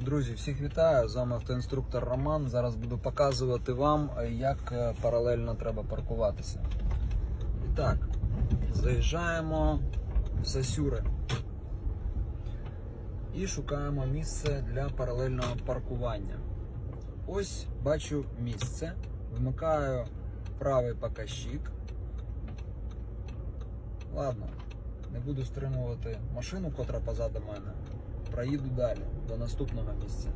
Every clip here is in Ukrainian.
Друзі, всіх вітаю! З вами автоінструктор Роман. Зараз буду показувати вам, як е, паралельно треба паркуватися. І так, заїжджаємо в Сосюри і шукаємо місце для паралельного паркування. Ось бачу місце. Вмикаю правий показчик. Ладно, не буду стримувати машину, котра позаду мене. Проїду далі до наступного місця.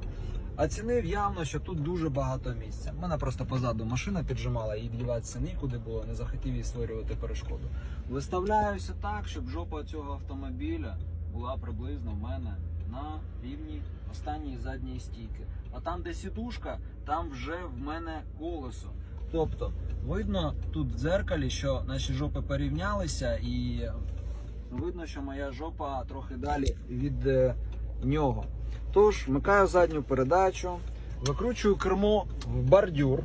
Оцінив явно, що тут дуже багато місця. У мене просто позаду машина піджимала, і діватися нікуди було, не захотів їй створювати перешкоду. Виставляюся так, щоб жопа цього автомобіля була приблизно в мене на рівні останньої задньої стійки. А там, де сідушка, там вже в мене колесо. Тобто, видно тут в дзеркалі, що наші жопи порівнялися, і видно, що моя жопа трохи далі від е, нього. Тож, вмикаю задню передачу, викручую кермо в бордюр,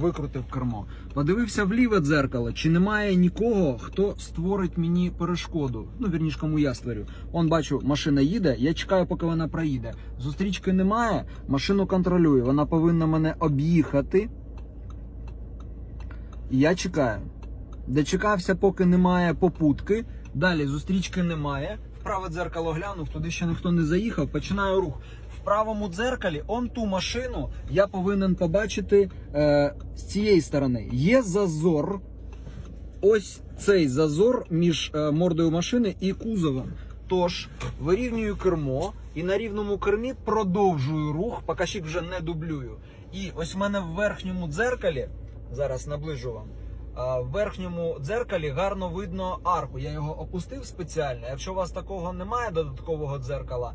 викрутив кермо, подивився в ліве дзеркало, чи немає нікого, хто створить мені перешкоду. Ну, вірніш, кому я створю. Он бачу, машина їде, я чекаю, поки вона проїде. Зустрічки немає, машину контролюю. Вона повинна мене об'їхати. І я чекаю. Дочекався, поки немає попутки. Далі зустрічки немає. Праве дзеркало глянув, туди ще ніхто не заїхав. Починаю рух. В правому дзеркалі он ту машину я повинен побачити е, з цієї сторони. Є зазор. Ось цей зазор між е, мордою машини і кузовом. Тож вирівнюю кермо і на рівному кермі продовжую рух, покажчик вже не дублюю. І ось в мене в верхньому дзеркалі, зараз наближу вам. В верхньому дзеркалі гарно видно арку. Я його опустив спеціально. Якщо у вас такого немає додаткового дзеркала,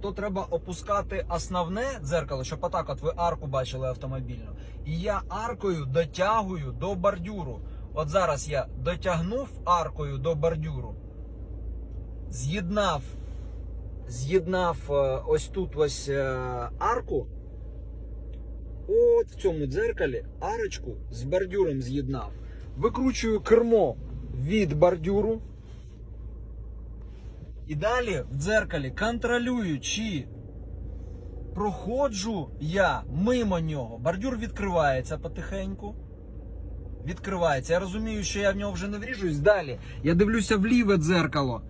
то треба опускати основне дзеркало, щоб отак от ви арку бачили автомобільну. І я аркою дотягую до бордюру. От зараз я дотягнув аркою до бордюру, з'єднав, з'єднав е, ось тут ось е, арку. От в цьому дзеркалі арочку з бордюром з'єднав. Викручую кермо від бордюру. І далі в дзеркалі контролюю, чи проходжу я мимо нього. Бордюр відкривається потихеньку. Відкривається. Я розумію, що я в нього вже не вріжусь. Далі я дивлюся в ліве дзеркало,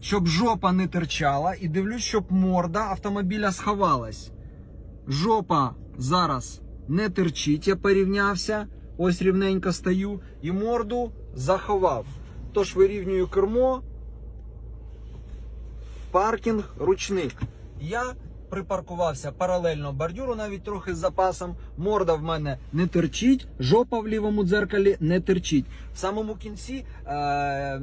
щоб жопа не терчала, і дивлюсь, щоб морда автомобіля сховалась. Жопа зараз не терчить, я порівнявся. Ось рівненько стою і морду заховав. Тож вирівнюю кермо, паркінг, ручник. Я припаркувався паралельно бордюру, навіть трохи з запасом. Морда в мене не терчить, жопа в лівому дзеркалі не терчить. В самому кінці е,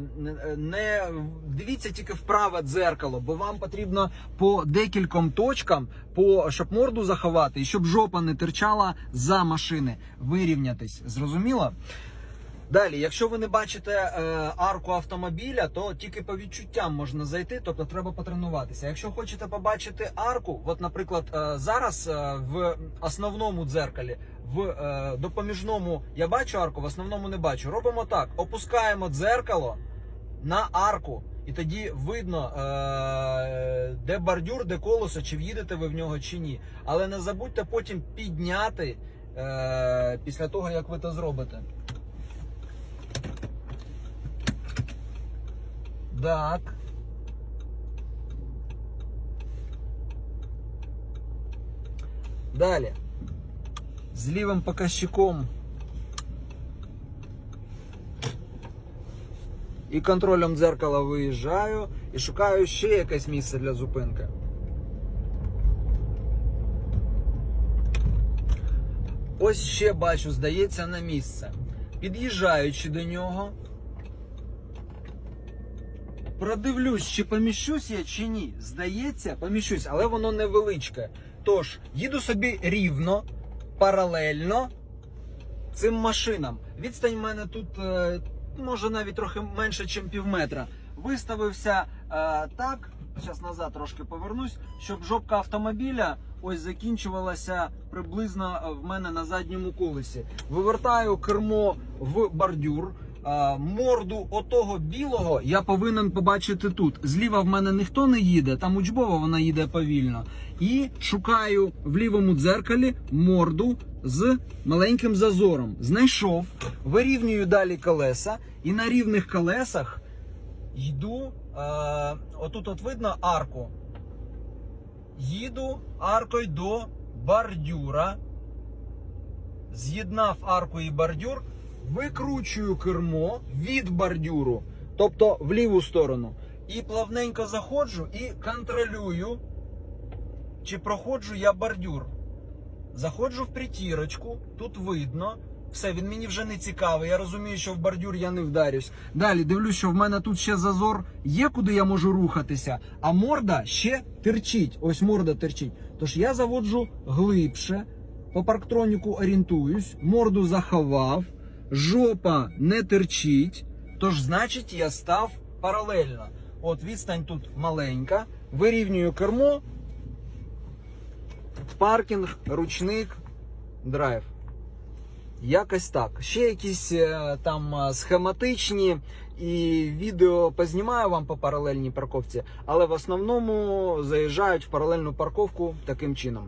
не дивіться тільки в праве дзеркало, бо вам потрібно по декільком точкам, по, щоб морду заховати і щоб жопа не терчала за машини. Вирівнятись. Зрозуміло? Далі, якщо ви не бачите е, арку автомобіля, то тільки по відчуттям можна зайти, тобто треба потренуватися. Якщо хочете побачити арку, от, наприклад, е, зараз е, в основному дзеркалі, в е, допоміжному я бачу арку, в основному не бачу. Робимо так: опускаємо дзеркало на арку. І тоді видно, е, де бордюр, де колесо, чи в'їдете ви в нього чи ні. Але не забудьте потім підняти е, після того, як ви це зробите. Так. Далі. З лівим показчиком і контролем дзеркала виїжджаю і шукаю ще якесь місце для зупинки. Ось ще бачу, здається, на місце. Під'їжджаючи до нього, Продивлюсь, чи поміщусь я, чи ні. Здається, поміщусь, але воно невеличке. Тож, їду собі рівно, паралельно цим машинам. Відстань в мене тут е, може навіть трохи менше, ніж пів метра. Виставився е, так, зараз назад трошки повернусь, щоб жопка автомобіля ось закінчувалася приблизно в мене на задньому колесі. Вивертаю кермо в бордюр. А, морду отого білого я повинен побачити тут. Зліва в мене ніхто не їде, там учбова вона їде повільно. І шукаю в лівому дзеркалі морду з маленьким зазором. Знайшов, вирівнюю далі колеса, і на рівних колесах йду. А, отут от видно арку. Їду аркою до бордюра. З'єднав арку і бордюр, викручую кермо від бордюру, тобто в ліву сторону. І плавненько заходжу і контролюю, чи проходжу я бордюр. Заходжу в притірочку, тут видно. Все, він мені вже не цікавий. Я розумію, що в бордюр я не вдарюсь. Далі дивлюсь, що в мене тут ще зазор є, куди я можу рухатися, а морда ще терчить. Ось морда терчить. Тож я заводжу глибше, по парктроніку орієнтуюсь, морду заховав, жопа не терчить. Тож, значить, я став паралельно. От відстань тут маленька, вирівнюю кермо, паркінг, ручник, драйв. Якось так. Ще якісь е, там е, схематичні і відео познімаю вам по паралельній парковці, але в основному заїжджають в паралельну парковку таким чином.